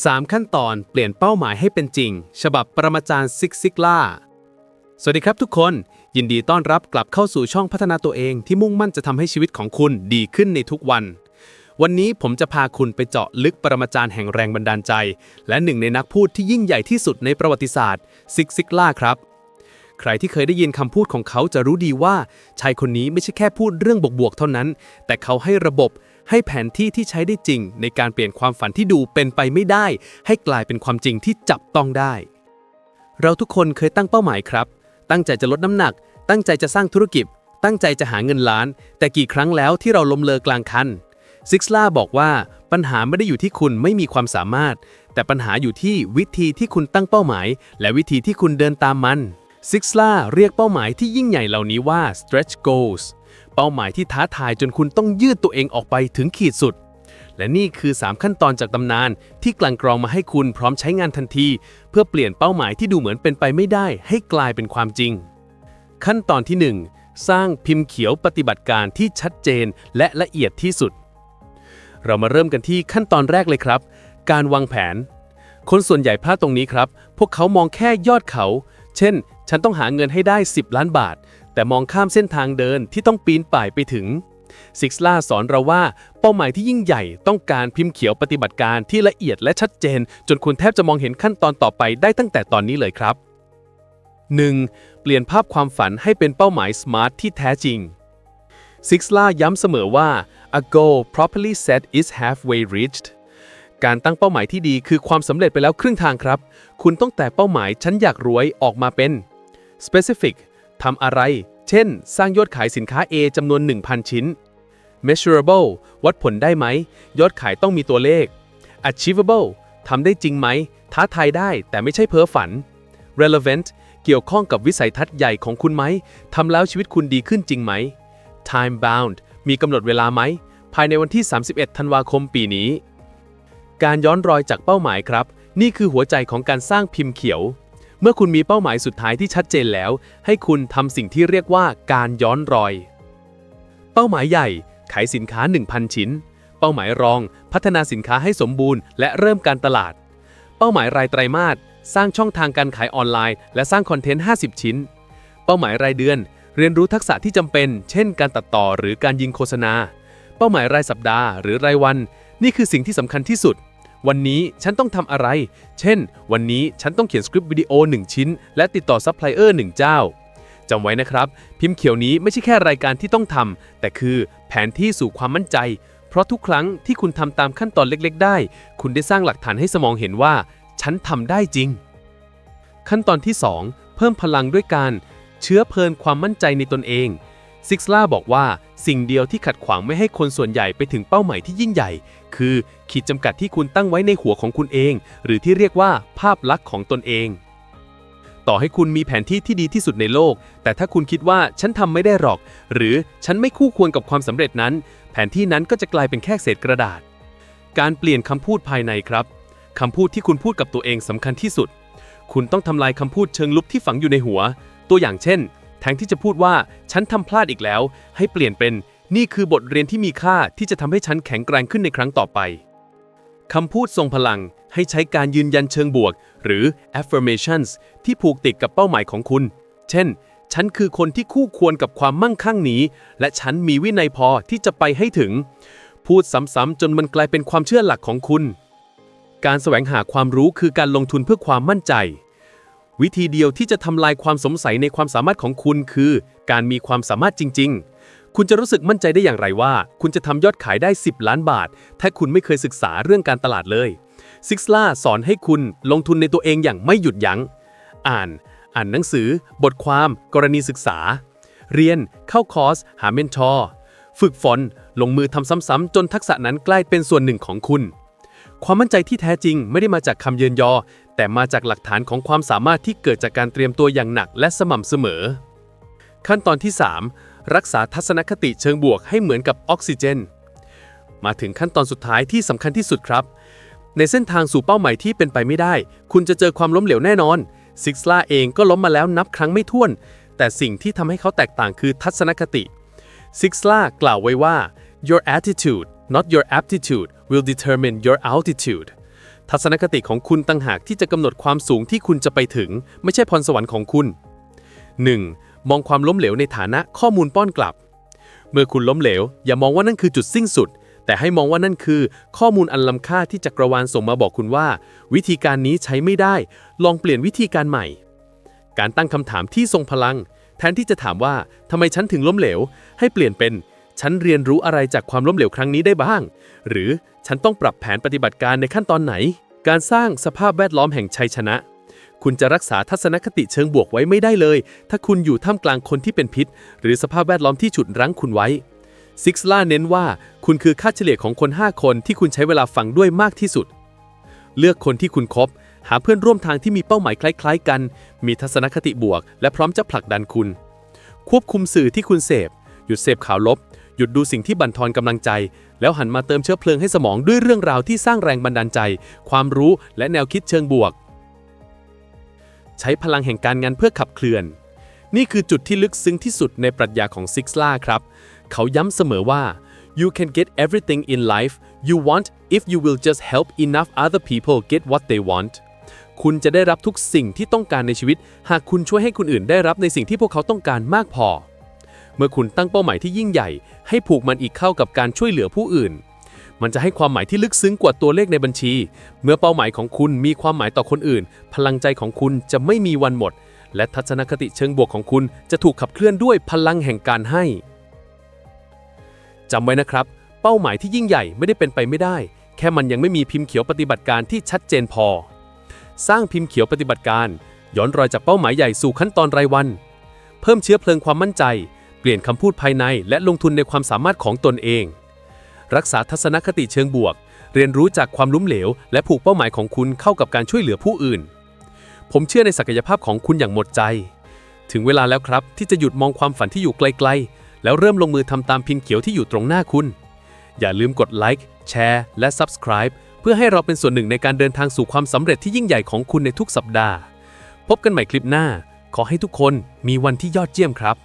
3 ขั้นตอนเปลี่ยนเป้าหมายให้เป็นจริง ฉบับปรมาจารย์ซิกซิกล่า สวัสดีครับทุกคน ยินดีต้อนรับกลับเข้าสู่ช่องพัฒนาตัวเองที่มุ่งมั่นจะทำให้ชีวิตของคุณดีขึ้นในทุกวัน วันนี้ผมจะพาคุณไปเจาะลึกปรมาจารย์แห่งแรงบันดาลใจ และหนึ่งในนักพูดที่ยิ่งใหญ่ที่สุดในประวัติศาสตร์ซิกซิกล่าครับ ใครที่เคยได้ยินคำพูดของเขาจะรู้ดีว่า ชายคนนี้ไม่ใช่แค่พูดเรื่องบวกๆเท่านั้น แต่เขาให้ระบบ ให้แผนที่ที่ใช้ได้จริง ในการเปลี่ยนความฝันที่ดูเป็นไปไม่ได้ ให้กลายเป็นความจริงที่จับต้องได้ เราทุกคนเคยตั้งเป้าหมายครับ ตั้งใจจะลดน้ำหนัก ตั้งใจจะสร้างธุรกิจ ตั้งใจจะหาเงินล้าน แต่กี่ครั้งแล้วที่เราล้มเลิกกลางคันซิกซ์ล่าบอกว่าปัญหาไม่ได้อยู่ที่คุณไม่มีความสามารถ แต่ปัญหาอยู่ที่วิธีที่คุณตั้งเป้าหมาย และวิธีที่คุณเดินตามมันซิกซ์ล่าเรียกเป้าหมายที่ยิ่งใหญ่เหล่านี้ว่า stretch goals เป้าหมายที่ท้าทายจนคุณต้องยืดตัวเองออกไปถึงขีดสุด และนี่คือ 3 ขั้นตอนจากตำนาน ที่กลั่นกรองมาให้คุณพร้อมใช้งานทันที เพื่อเปลี่ยนเป้าหมายที่ดูเหมือนเป็นไปไม่ได้ ให้กลายเป็นความจริง ขั้นตอนที่ 1 สร้างพิมพ์เขียวปฏิบัติการที่ชัดเจนและละเอียดที่สุด เรามาเริ่มกันที่ขั้นตอนแรกเลยครับ การวางแผน คนส่วนใหญ่พลาดตรงนี้ครับ พวกเขามองแค่ยอดเขา เช่น ฉันต้องหาเงินให้ได้ 10 ล้านบาท แต่มองข้ามเส้นทางเดินที่ต้องปีนป่ายไปถึงซิกซ์ล่าสอนเราว่าเป้าหมายที่ยิ่งใหญ่ต้องการพิมพ์เขียวปฏิบัติการที่ละเอียดและชัดเจน จนคุณแทบจะมองเห็นขั้นตอนต่อไปได้ตั้งแต่ตอนนี้เลยครับ 1. เปลี่ยนภาพความฝันให้เป็นเป้าหมายสมาร์ทที่แท้จริงซิกซ์ล่าย้ำเสมอว่า a goal properly set is halfway reached การตั้งเป้าหมายที่ดีคือความสำเร็จไปแล้วครึ่งทางครับ คุณต้องแต่เป้าหมายฉันอยากรวยออกมาเป็น specific ทำอะไร เช่น สร้างยอดขายสินค้า A จำนวน 1,000 ชิ้น measurable วัดผลได้ไหม ยอดขายต้องมีตัวเลข achievable ทำได้จริงไหม ท้าทายได้แต่ไม่ใช่เพ้อฝัน relevant เกี่ยวข้องกับวิสัยทัศน์ใหญ่ของคุณไหม ทำแล้วชีวิตคุณดีขึ้นจริงไหม time bound มีกำหนดเวลาไหม ภายในวันที่ 31 ธันวาคมปีนี้ การย้อนรอยจากเป้าหมายครับ นี่คือหัวใจของการสร้างพิมพ์เขียว เมื่อคุณมีเป้าหมายสุดท้ายที่ชัดเจนแล้ว ให้คุณทำสิ่งที่เรียกว่าการย้อนรอย เป้าหมายใหญ่ขายสินค้า 1,000 ชิ้น เป้าหมายรอง พัฒนาสินค้าให้สมบูรณ์และเริ่มการตลาด เป้าหมายรายไตรมาสสร้างช่องทางการขายออนไลน์ และสร้างคอนเทนต์ 50 ชิ้น เป้าหมายรายเดือน เรียนรู้ทักษะที่จำเป็น เช่น การตัดต่อหรือการยิงโฆษณา เป้าหมายรายสัปดาห์ หรือรายวัน นี่คือสิ่งที่สำคัญที่สุด วันนี้ฉันต้องทำอะไร เช่น วันนี้ฉันต้องเขียนสคริปต์วิดีโอ 1 ชิ้น และติดต่อซัพพลายเออร์1เจ้าจำไว้นะครับ พิมพ์เขียวนี้ไม่ใช่แค่รายการที่ต้องทำแต่คือแผนที่สู่ความมั่นใจ เพราะทุกครั้งที่คุณทำตามขั้นตอนเล็กๆ ได้ คุณได้สร้างหลักฐานให้สมองเห็นว่า ฉันทำได้จริง ขั้นตอนที่ 2 เพิ่มพลังด้วยการ เชื้อเพลินความมั่นใจในตนเอง ซิกซ์ล่าบอกว่าสิ่งเดียวที่ขัดขวางไม่ให้คนส่วนใหญ่ไปถึงเป้าหมายที่ยิ่งใหญ่ คือขีดจำกัดที่คุณตั้งไว้ในหัวของคุณเอง หรือที่เรียกว่าภาพลักษณ์ของตนเอง ต่อให้คุณมีแผนที่ที่ดีที่สุดในโลก แต่ถ้าคุณคิดว่าฉันทำไม่ได้หรอก หรือฉันไม่คู่ควรกับความสำเร็จนั้น แผนที่นั้นก็จะกลายเป็นแค่เศษกระดาษ การเปลี่ยนคำพูดภายในครับคำพูดที่คุณพูดกับตัวเองสำคัญที่สุด คุณต้องทำลายคำพูดเชิงลุกที่ฝังอยู่ในหัว ตัวอย่างเช่น แทนที่จะพูดว่าฉันทำพลาดอีกแล้ว ให้เปลี่ยนเป็นนี่คือบทเรียนที่มีค่าที่จะทำให้ฉันแข็งแกร่งขึ้นในครั้งต่อไปคำพูดทรงพลังให้ใช้การยืนยันเชิงบวก หรือ affirmations ที่ผูกติดกับเป้าหมายของคุณ เช่น ฉันคือคนที่คู่ควรกับความมั่งคั่งนี้ และฉันมีวินัยพอที่จะไปให้ถึง พูดซ้ำๆจนมันกลายเป็นความเชื่อหลักของคุณ การแสวงหาความรู้คือการลงทุนเพื่อความมั่นใจ วิธีเดียวที่จะทำลายความสงสัยในความสามารถของคุณคือ การมีความสามารถจริง ๆ คุณจะรู้สึกมั่นใจได้อย่างไรว่า คุณจะทำยอดขายได้ 10 ล้านบาท ถ้าคุณไม่เคยศึกษาเรื่องการตลาดเลยซิกซ์ล่าสอนให้คุณลงทุนในตัวเองอย่างไม่หยุดยัง้ง อ่าน อ่านหนังสือ บทความ กรณีศึกษา เรียน เข้าคอร์ส หาเมนทอร์ ฝึกฝน ลงมือทำซ้ำๆจนทักษะนั้นกลายเป็นส่วนหนึ่งของคุณ ความมั่นใจที่แท้จริงไม่ได้มาจากคำเยินยอ แต่มาจากหลักฐานของความสามารถที่เกิดจากการเตรียมตัวอย่างหนักและสม่ำเสมอ ขั้นตอนที่ 3 รักษาทัศนคติเชิงบวกให้เหมือนกับออกซิเจน มาถึงขั้นตอนสุดท้ายที่สำคัญที่สุดครับ ในเส้นทางสู่เป้าหมายที่เป็นไปไม่ได้ คุณจะเจอความล้มเหลวแน่นอนซิกซ์ล่าเองก็ล้มมาแล้วนับครั้งไม่ถ้วน แต่สิ่งที่ทำให้เขาแตกต่างคือทัศนคติซิกซ์ล่ากล่าวไว้ว่า your attitude not your aptitude will determine your altitude ทัศนคติของคุณต่างหากที่จะกำหนดความสูงที่คุณจะไปถึง ไม่ใช่พรสวรรค์ของคุณ 1. มองความล้มเหลวในฐานะข้อมูลป้อนกลับ เมื่อคุณล้มเหลว อย่ามองว่านั่นคือจุดสิ้นสุด แต่ให้มองว่านั่นคือ ข้อมูลอันล้ำค่าที่จักรวาลส่งมาบอกคุณว่า วิธีการนี้ใช้ไม่ได้ ลองเปลี่ยนวิธีการใหม่ การตั้งคำถามที่ทรงพลัง แทนที่จะถามว่าทำไมฉันถึงล้มเหลว ให้เปลี่ยนเป็น ฉันเรียนรู้อะไรจากความล้มเหลวครั้งนี้ได้บ้าง หรือฉันต้องปรับแผนปฏิบัติการในขั้นตอนไหน การสร้างสภาพแวดล้อมแห่งชัยชนะ คุณจะรักษาทัศนคติเชิงบวกไว้ไม่ได้เลย ถ้าคุณอยู่ท่ามกลางคนที่เป็นพิษ หรือสภาพแวดล้อมที่ฉุดรั้งคุณไว้ซิกซ์ล่าเน้นว่าคุณคือค่าเฉลี่ยของคน 5 คนที่คุณใช้เวลาฟังด้วยมากที่สุด เลือกคนที่คุณคบ หาเพื่อนร่วมทางที่มีเป้าหมายคล้าย ๆ กัน มีทัศนคติบวก และพร้อมจะผลักดันคุณ ควบคุมสื่อที่คุณเสพ หยุดเสพข่าวลบ หยุดดูสิ่งที่บั่นทอนกำลังใจ แล้วหันมาเติมเชื้อเพลิงให้สมองด้วยเรื่องราวที่สร้างแรงบันดาลใจ ความรู้และแนวคิดเชิงบวก ใช้พลังแห่งการงานเพื่อขับเคลื่อน นี่คือจุดที่ลึกซึ้งที่สุดในปรัชญาของซิกซ์ล่าครับ เขาย้ำเสมอว่า you can get everything in life you want if you will just help enough other people get what they want คุณจะได้รับทุกสิ่งที่ต้องการในชีวิต หากคุณช่วยให้คนอื่นได้รับในสิ่งที่พวกเขาต้องการมากพอ เมื่อคุณตั้งเป้าหมายที่ยิ่งใหญ่ ให้ผูกมันอีกเข้ากับการช่วยเหลือผู้อื่น มันจะให้ความหมายที่ลึกซึ้งกว่าตัวเลขในบัญชี เมื่อเป้าหมายของคุณมีความหมายต่อคนอื่น พลังใจของคุณจะไม่มีวันหมด และทัศนคติเชิงบวกของคุณจะถูกขับเคลื่อนด้วยพลังแห่งการให้จำไว้นะครับ เป้าหมายที่ยิ่งใหญ่ไม่ได้เป็นไปไม่ได้ แค่มันยังไม่มีพิมพ์เขียวปฏิบัติการที่ชัดเจนพอ สร้างพิมพ์เขียวปฏิบัติการ ย้อนรอยจากเป้าหมายใหญ่สู่ขั้นตอนรายวัน เพิ่มเชื้อเพลิงความมั่นใจ เปลี่ยนคำพูดภายในและลงทุนในความสามารถของตนเอง รักษาทัศนคติเชิงบวก เรียนรู้จากความล้มเหลว และผูกเป้าหมายของคุณเข้ากับการช่วยเหลือผู้อื่น ผมเชื่อในศักยภาพของคุณอย่างหมดใจ ถึงเวลาแล้วครับที่จะหยุดมองความฝันที่อยู่ไกลๆ แล้วเริ่มลงมือทำตามพิมพ์เขียวที่อยู่ตรงหน้าคุณ อย่าลืมกดไลค์แชร์และ Subscribe เพื่อให้เราเป็นส่วนหนึ่งในการเดินทางสู่ความสำเร็จที่ยิ่งใหญ่ของคุณในทุกสัปดาห์ พบกันใหม่คลิปหน้า ขอให้ทุกคนมีวันที่ยอดเยี่ยมครับ